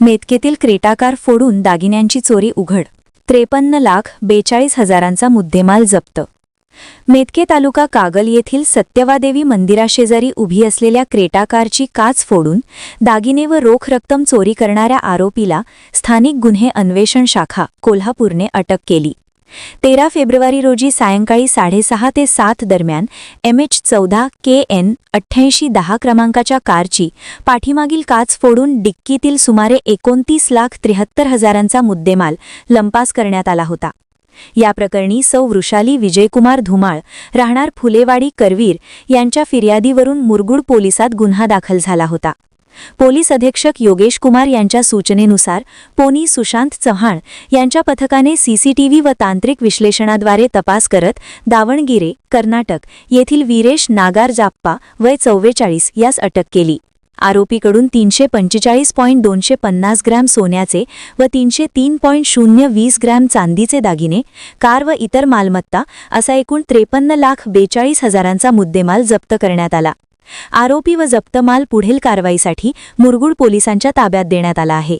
मेतकेतील क्रेटाकार फोडून दागिन्यांची चोरी उघड. त्रेपन्न लाख बेचाळीस हजारांचा मुद्देमाल जप्त. मेतके तालुका कागल येथील सत्यवादेवी मंदिराशेजारी उभी असलेल्या क्रेटाकारची काच फोडून दागिने व रोख रक्कम चोरी करणाऱ्या आरोपीला स्थानिक गुन्हे अन्वेषण शाखा कोल्हापूरने अटक केली. तेरा फेब्रुवारी रोजी सायंकाळी साडेसहा ते सात दरम्यान एम एच चौदा के एन अठ्ठ्याऐंशी दहा क्रमांकाच्या कारची पाठीमागील काच फोडून डिक्कीतील सुमारे एकोणतीस लाख त्र्याहत्तर हजारांचा मुद्देमाल लंपास करण्यात आला होता. या प्रकरणी सौ वृषाली विजयकुमार धुमाळ राहणार फुलेवाडी करवीर यांच्या फिर्यादीवरून मुरगुड पोलिसात गुन्हा दाखल झाला होता. पोलीस अधीक्षक योगेश कुमार यांच्या सूचनेनुसार पोनी सुशांत चव्हाण यांच्या पथकाने सीसीटीव्ही व तांत्रिक विश्लेषणाद्वारे तपास करत दावणगिरे कर्नाटक येथील वीरेश नागार जाप्पा वय चव्वेचाळीस यास अटक केली. आरोपीकडून तीनशे पंचेचाळीस पॉईंट दोनशे पन्नास ग्रॅम सोन्याचे व तीनशे तीन पॉईंट शून्य वीस ग्रॅम चांदीचे दागिने कार व इतर मालमत्ता असा एकूण त्रेपन्न लाख बेचाळीस हजारांचा मुद्देमाल जप्त करण्यात आला. आरोपी व जप्त माल पुढील कारवाईसाठी मुरगुड पोलिसांच्या ताब्यात देण्यात आला आहे.